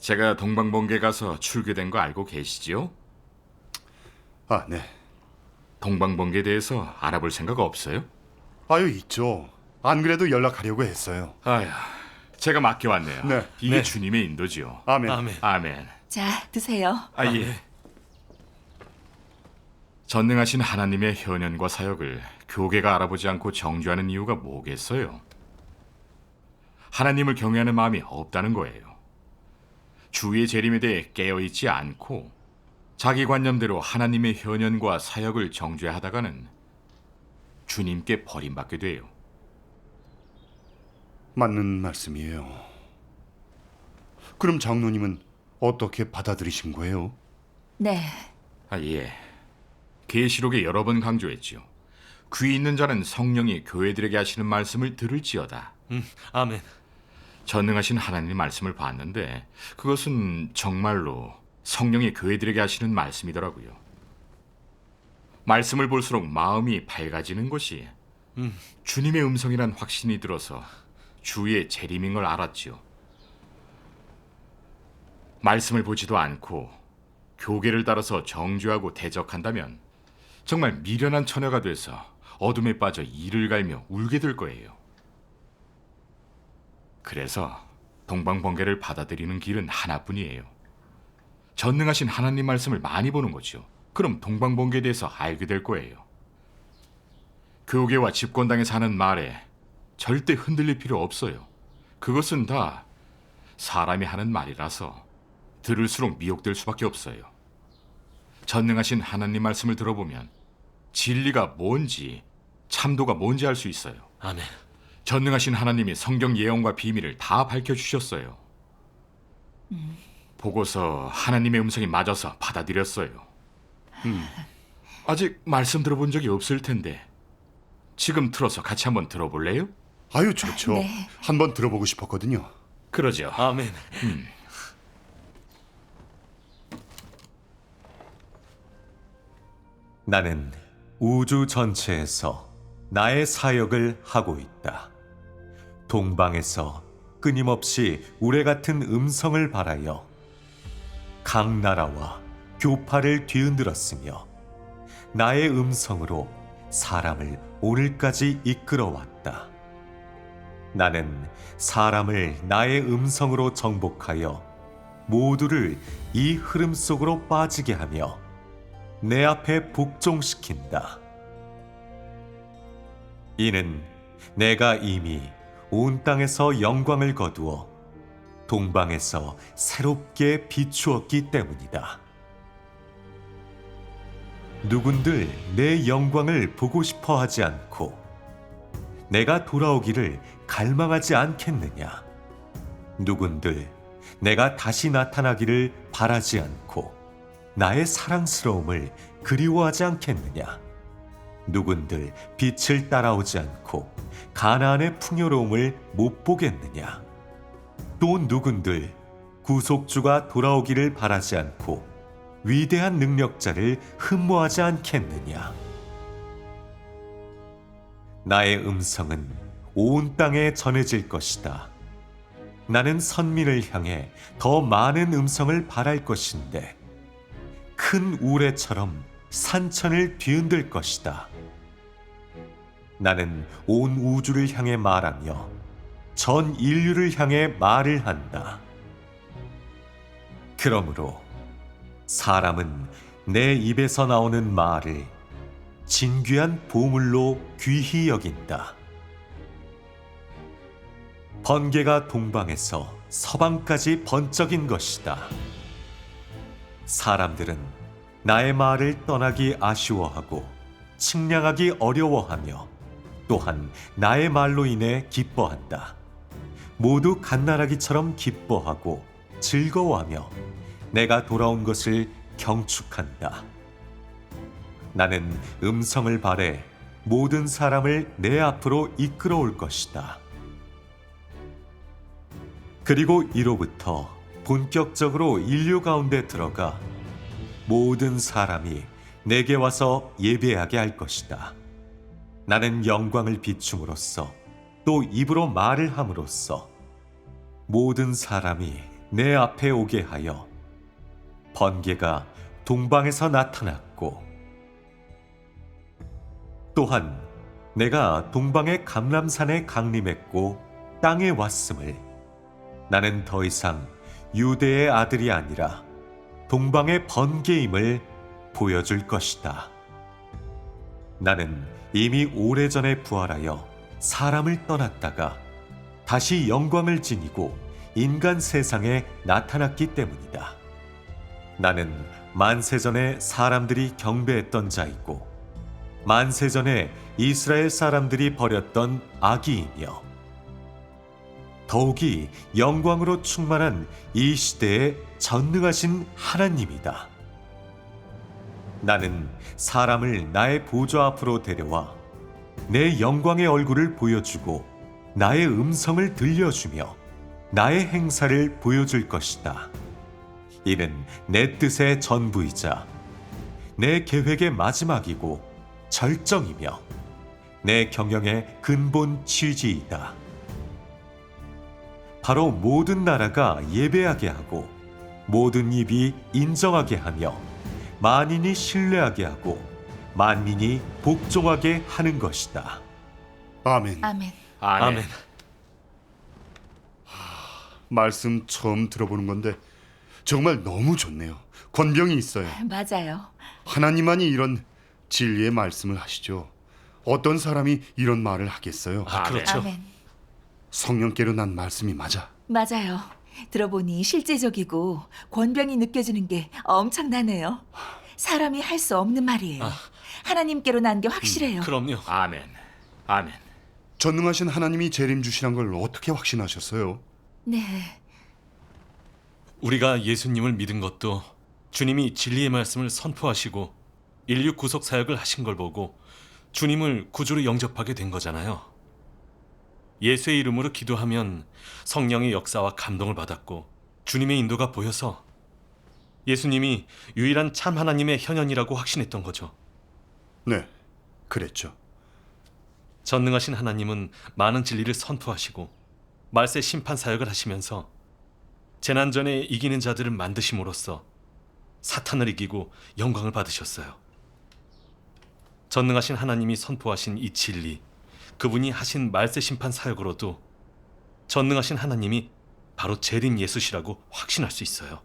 제가 동방번개 가서 출교된 거 알고 계시지요? 아, 네. 동방번개에 대해서 알아볼 생각 없어요? 아유, 있죠. 안 그래도 연락하려고 했어요. 아휴, 제가 맡겨왔네요. 네. 이게 네. 주님의 인도지요. 아멘. 아멘. 아멘. 자, 드세요. 아, 예. 전능하신 하나님의 현현과 사역을 교계가 알아보지 않고 정죄하는 이유가 뭐겠어요? 하나님을 경외하는 마음이 없다는 거예요. 주의 재림에 대해 깨어있지 않고 자기 관념대로 하나님의 현현과 사역을 정죄하다가는 주님께 버림받게 돼요. 맞는 말씀이에요. 그럼 장로님은 어떻게 받아들이신 거예요? 네. 아, 예. 계시록에 여러 번 강조했지요. 귀 있는 자는 성령이 교회들에게 하시는 말씀을 들을지어다. 음, 아멘. 전능하신 하나님 말씀을 봤는데 그것은 정말로 성령이 교회들에게 하시는 말씀이더라고요. 말씀을 볼수록 마음이 밝아지는 것이 주님의 음성이란 확신이 들어서 주의 재림인 걸 알았지요. 말씀을 보지도 않고 교계를 따라서 정죄하고 대적한다면 정말 미련한 처녀가 돼서 어둠에 빠져 이를 갈며 울게 될 거예요. 그래서 동방번개를 받아들이는 길은 하나뿐이에요. 전능하신 하나님 말씀을 많이 보는 거죠. 그럼 동방번개에 대해서 알게 될 거예요. 교계와 집권당에서 하는 말에 절대 흔들릴 필요 없어요. 그것은 다 사람이 하는 말이라서 들을수록 미혹될 수밖에 없어요. 전능하신 하나님 말씀을 들어보면 진리가 뭔지 참도가 뭔지 알 수 있어요. 아멘. 전능하신 하나님이 성경 예언과 비밀을 다 밝혀 주셨어요. 보고서 하나님의 음성이 맞아서 받아들였어요. 음, 아직 말씀 들어본 적이 없을 텐데 지금 틀어서 같이 한번 들어볼래요? 아유, 좋죠. 네. 한번 들어보고 싶었거든요. 그러죠. 아멘. 나는 우주 전체에서 나의 사역을 하고 있다. 동방에서 끊임없이 우레 같은 음성을 발하여 각 나라와 교파를 뒤흔들었으며 나의 음성으로 사람을 오늘까지 이끌어왔다. 나는 사람을 나의 음성으로 정복하여 모두를 이 흐름 속으로 빠지게 하며 내 앞에 복종시킨다. 이는 내가 이미 온 땅에서 영광을 거두어 동방에서 새롭게 비추었기 때문이다. 누군들 내 영광을 보고 싶어 하지 않고 내가 돌아오기를 갈망하지 않겠느냐? 누군들 내가 다시 나타나기를 바라지 않고 나의 사랑스러움을 그리워하지 않겠느냐? 누군들 빛을 따라오지 않고 가나안의 풍요로움을 못 보겠느냐? 또 누군들 구속주가 돌아오기를 바라지 않고 위대한 능력자를 흠모하지 않겠느냐? 나의 음성은 온 땅에 전해질 것이다. 나는 선민을 향해 더 많은 음성을 바랄 것인데 큰 우레처럼 산천을 뒤흔들 것이다. 나는 온 우주를 향해 말하며 전 인류를 향해 말을 한다. 그러므로 사람은 내 입에서 나오는 말을 진귀한 보물로 귀히 여긴다. 번개가 동방에서 서방까지 번쩍인 것이다. 사람들은 나의 말을 떠나기 아쉬워하고 측량하기 어려워하며 또한 나의 말로 인해 기뻐한다. 모두 갓나라기처럼 기뻐하고 즐거워하며 내가 돌아온 것을 경축한다. 나는 음성을 발해 모든 사람을 내 앞으로 이끌어올 것이다. 그리고 이로부터 본격적으로 인류 가운데 들어가 모든 사람이 내게 와서 예배하게 할 것이다. 나는 영광을 비춤으로써 또 입으로 말을 함으로써 모든 사람이 내 앞에 오게 하여 번개가 동방에서 나타났고 또한 내가 동방의 감람산에 강림했고 땅에 왔음을 나는 더 이상 유대의 아들이 아니라 동방의 번개임을 보여줄 것이다. 나는 이미 오래전에 부활하여 사람을 떠났다가 다시 영광을 지니고 인간 세상에 나타났기 때문이다. 나는 만세전에 사람들이 경배했던 자이고 만세전에 이스라엘 사람들이 버렸던 아기이며 더욱이 영광으로 충만한 이 시대에 전능하신 하나님이다. 나는 사람을 나의 보좌 앞으로 데려와 내 영광의 얼굴을 보여주고 나의 음성을 들려주며 나의 행사를 보여줄 것이다. 이는 내 뜻의 전부이자 내 계획의 마지막이고 절정이며 내 경영의 근본 취지이다. 바로 모든 나라가 예배하게 하고 모든 입이 인정하게 하며 만인이 신뢰하게 하고 만민이 복종하게 하는 것이다. 아멘. 아멘. 아멘. 말씀 처음 들어보는 건데 정말 너무 좋네요. 권병이 있어요. 맞아요. 하나님만이 이런 진리의 말씀을 하시죠. 어떤 사람이 이런 말을 하겠어요? 아멘. 아멘. 성령께로 난 말씀이 맞아. 맞아요. 들어보니 실제적이고 권병이 느껴지는 게 엄청나네요. 사람이 할 수 없는 말이에요. 하나님께로 난 게 확실해요. 그럼요. 아멘. 아멘. 전능하신 하나님이 재림 주시란 걸 어떻게 확신하셨어요? 네. 우리가 예수님을 믿은 것도 주님이 진리의 말씀을 선포하시고 인류 구속 사역을 하신 걸 보고 주님을 구주로 영접하게 된 거잖아요. 예수의 이름으로 기도하면 성령의 역사와 감동을 받았고 주님의 인도가 보여서 예수님이 유일한 참 하나님의 현현이라고 확신했던 거죠. 네, 그랬죠. 전능하신 하나님은 많은 진리를 선포하시고 말세 심판 사역을 하시면서 재난 전에 이기는 자들을 만드심으로써 사탄을 이기고 영광을 받으셨어요. 전능하신 하나님이 선포하신 이 진리, 그분이 하신 말세 심판 사역으로도 전능하신 하나님이 바로 재림 예수시라고 확신할 수 있어요.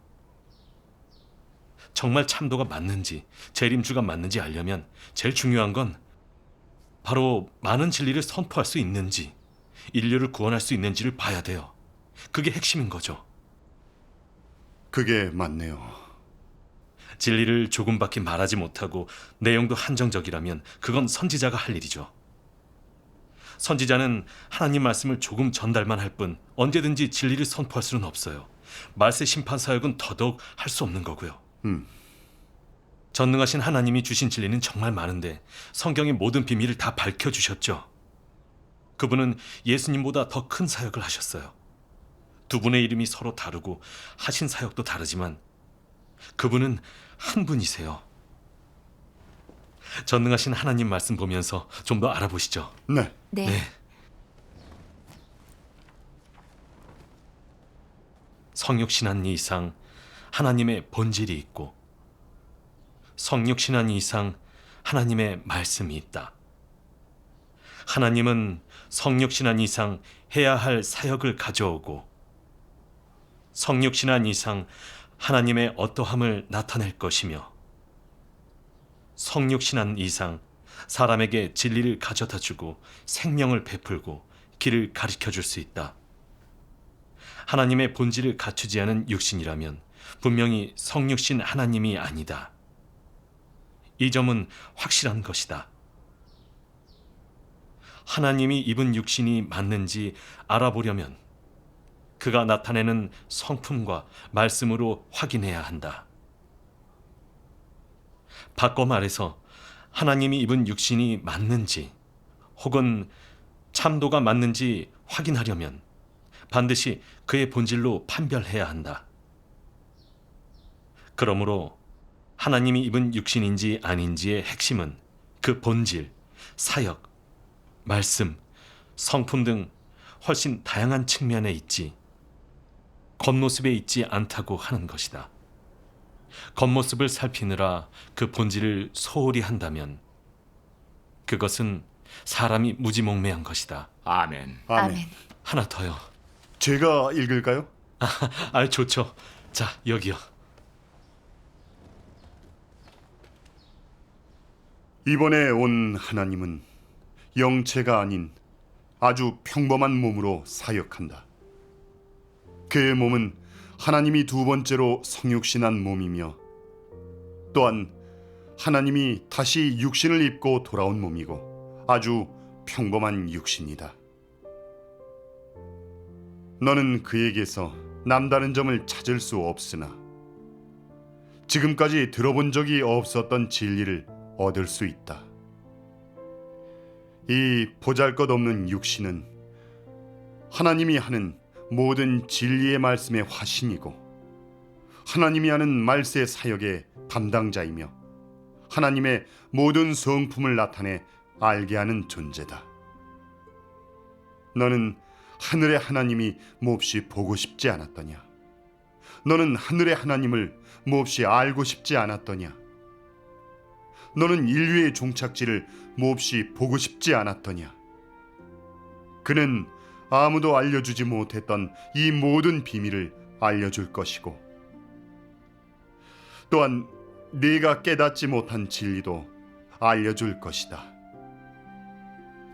정말 참도가 맞는지, 재림주가 맞는지 알려면 제일 중요한 건 바로 많은 진리를 선포할 수 있는지, 인류를 구원할 수 있는지를 봐야 돼요. 그게 핵심인 거죠. 그게 맞네요. 진리를 조금밖에 말하지 못하고 내용도 한정적이라면 그건 선지자가 할 일이죠. 선지자는 하나님 말씀을 조금 전달만 할 뿐 언제든지 진리를 선포할 수는 없어요. 말세 심판 사역은 더더욱 할 수 없는 거고요. 음. 전능하신 하나님이 주신 진리는 정말 많은데 성경의 모든 비밀을 다 밝혀 주셨죠. 그분은 예수님보다 더 큰 사역을 하셨어요. 두 분의 이름이 서로 다르고 하신 사역도 다르지만 그분은 한 분이세요. 전능하신 하나님 말씀 보면서 좀 더 알아보시죠. 네, 네. 네. 성육신한 이상 하나님의 본질이 있고 성육신한 이상 하나님의 말씀이 있다. 하나님은 성육신한 이상 해야 할 사역을 가져오고 성육신한 이상 하나님의 어떠함을 나타낼 것이며 성육신한 이상 사람에게 진리를 가져다 주고 생명을 베풀고 길을 가르쳐 줄 수 있다. 하나님의 본질을 갖추지 않은 육신이라면 분명히 성육신 하나님이 아니다. 이 점은 확실한 것이다. 하나님이 입은 육신이 맞는지 알아보려면 그가 나타내는 성품과 말씀으로 확인해야 한다. 바꿔 말해서 하나님이 입은 육신이 맞는지 혹은 참도가 맞는지 확인하려면 반드시 그의 본질로 판별해야 한다. 그러므로 하나님이 입은 육신인지 아닌지의 핵심은 그 본질, 사역, 말씀, 성품 등 훨씬 다양한 측면에 있지 겉모습에 있지 않다고 하는 것이다. 겉모습을 살피느라 그 본질을 소홀히 한다면 그것은 사람이 무지몽매한 것이다. 아멘. 아멘. 아멘. 하나 더요. 제가 읽을까요? 아, 좋죠. 자, 여기요. 이번에 온 하나님은 영체가 아닌 아주 평범한 몸으로 사역한다. 그의 몸은 하나님이 두 번째로 성육신한 몸이며 또한 하나님이 다시 육신을 입고 돌아온 몸이고 아주 평범한 육신이다. 너는 그에게서 남다른 점을 찾을 수 없으나 지금까지 들어본 적이 없었던 진리를 얻을 수 있다. 이 보잘것없는 육신은 하나님이 하는 모든 진리의 말씀의 화신이고 하나님이 하는 말세 사역의 담당자이며 하나님의 모든 성품을 나타내 알게 하는 존재다. 너는 하늘의 하나님이 몹시 보고 싶지 않았더냐? 너는 하늘의 하나님을 몹시 알고 싶지 않았더냐? 너는 인류의 종착지를 몹시 보고 싶지 않았더냐? 그는 아무도 알려주지 못했던 이 모든 비밀을 알려줄 것이고, 또한 네가 깨닫지 못한 진리도 알려줄 것이다.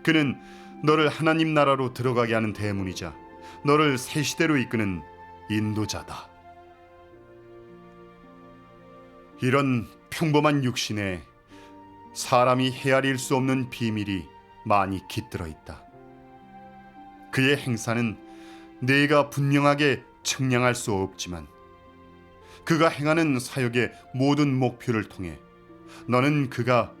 그는 너를 하나님 나라로 들어가게 하는 대문이자 너를 새 시대로 이끄는 인도자다. 이런 평범한 육신에 사람이 헤아릴 수 없는 비밀이 많이 깃들어 있다. 그의 행사는 내가 분명하게 측량할 수 없지만 그가 행하는 사역의 모든 목표를 통해 너는 그가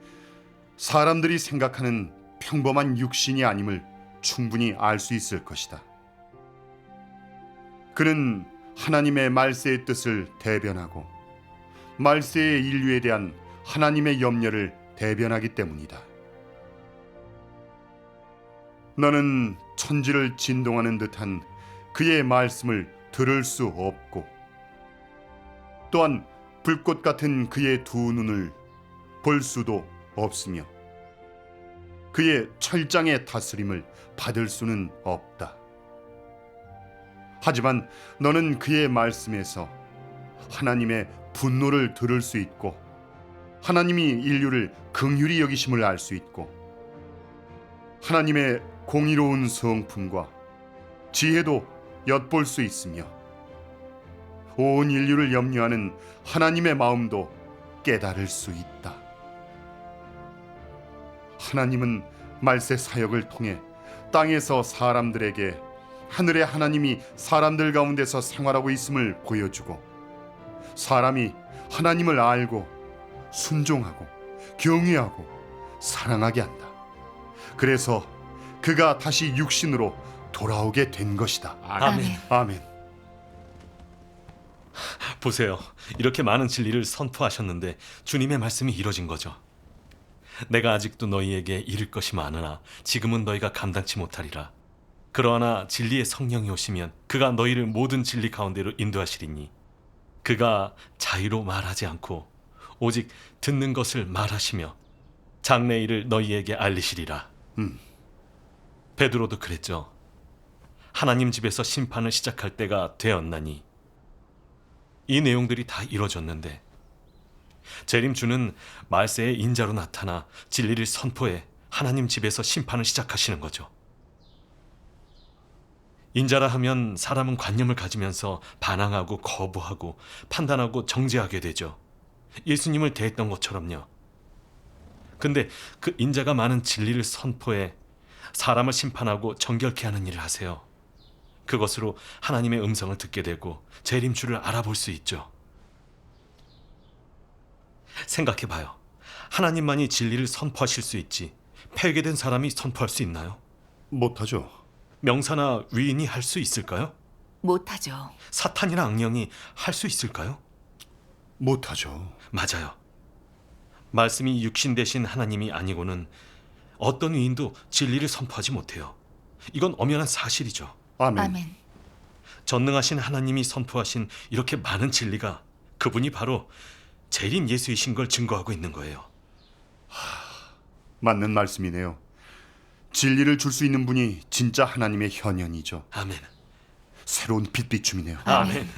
사람들이 생각하는 평범한 육신이 아님을 충분히 알 수 있을 것이다. 그는 하나님의 말세의 뜻을 대변하고 말세의 인류에 대한 하나님의 염려를 대변하기 때문이다. 너는 천지를 진동하는 듯한 그의 말씀을 들을 수 없고 또한 불꽃 같은 그의 두 눈을 볼 수도 없으며 그의 철장의 다스림을 받을 수는 없다. 하지만 너는 그의 말씀에서 하나님의 분노를 들을 수 있고 하나님이 인류를 긍휼히 여기심을 알 수 있고 하나님의 공의로운 성품과 지혜도 엿볼 수 있으며 온 인류를 염려하는 하나님의 마음도 깨달을 수 있다. 하나님은 말세 사역을 통해 땅에서 사람들에게 하늘의 하나님이 사람들 가운데서 생활하고 있음을 보여주고 사람이 하나님을 알고 순종하고 경외하고 사랑하게 한다. 그래서 그가 다시 육신으로 돌아오게 된 것이다. 아멘. 아멘. 보세요. 이렇게 많은 진리를 선포하셨는데 주님의 말씀이 이뤄진 거죠. 내가 아직도 너희에게 이를 것이 많으나 지금은 너희가 감당치 못하리라. 그러나 진리의 성령이 오시면 그가 너희를 모든 진리 가운데로 인도하시리니 그가 자유로 말하지 않고 오직 듣는 것을 말하시며 장래일을 너희에게 알리시리라. 베드로도 그랬죠. 하나님 집에서 심판을 시작할 때가 되었나니 이 내용들이 다 이루어졌는데 재림주는 말세의 인자로 나타나 진리를 선포해 하나님 집에서 심판을 시작하시는 거죠. 인자라 하면 사람은 관념을 가지면서 반항하고 거부하고 판단하고 정죄하게 되죠. 예수님을 대했던 것처럼요. 근데 그 인자가 많은 진리를 선포해 사람을 심판하고 정결케 하는 일을 하세요. 그것으로 하나님의 음성을 듣게 되고 재림주를 알아볼 수 있죠. 생각해 봐요. 하나님만이 진리를 선포하실 수 있지. 폐괴된 사람이 선포할 수 있나요? 못하죠. 명사나 위인이 할 수 있을까요? 못하죠. 사탄이나 악령이 할 수 있을까요? 못하죠. 맞아요. 말씀이 육신 대신 하나님이 아니고는 어떤 위인도 진리를 선포하지 못해요. 이건 엄연한 사실이죠. 아멘. 아멘. 전능하신 하나님이 선포하신 이렇게 많은 진리가 그분이 바로 재림 예수이신 걸 증거하고 있는 거예요. 맞는 말씀이네요. 진리를 줄 수 있는 분이 진짜 하나님의 현현이죠. 아멘. 새로운 빛비춤이네요. 아멘.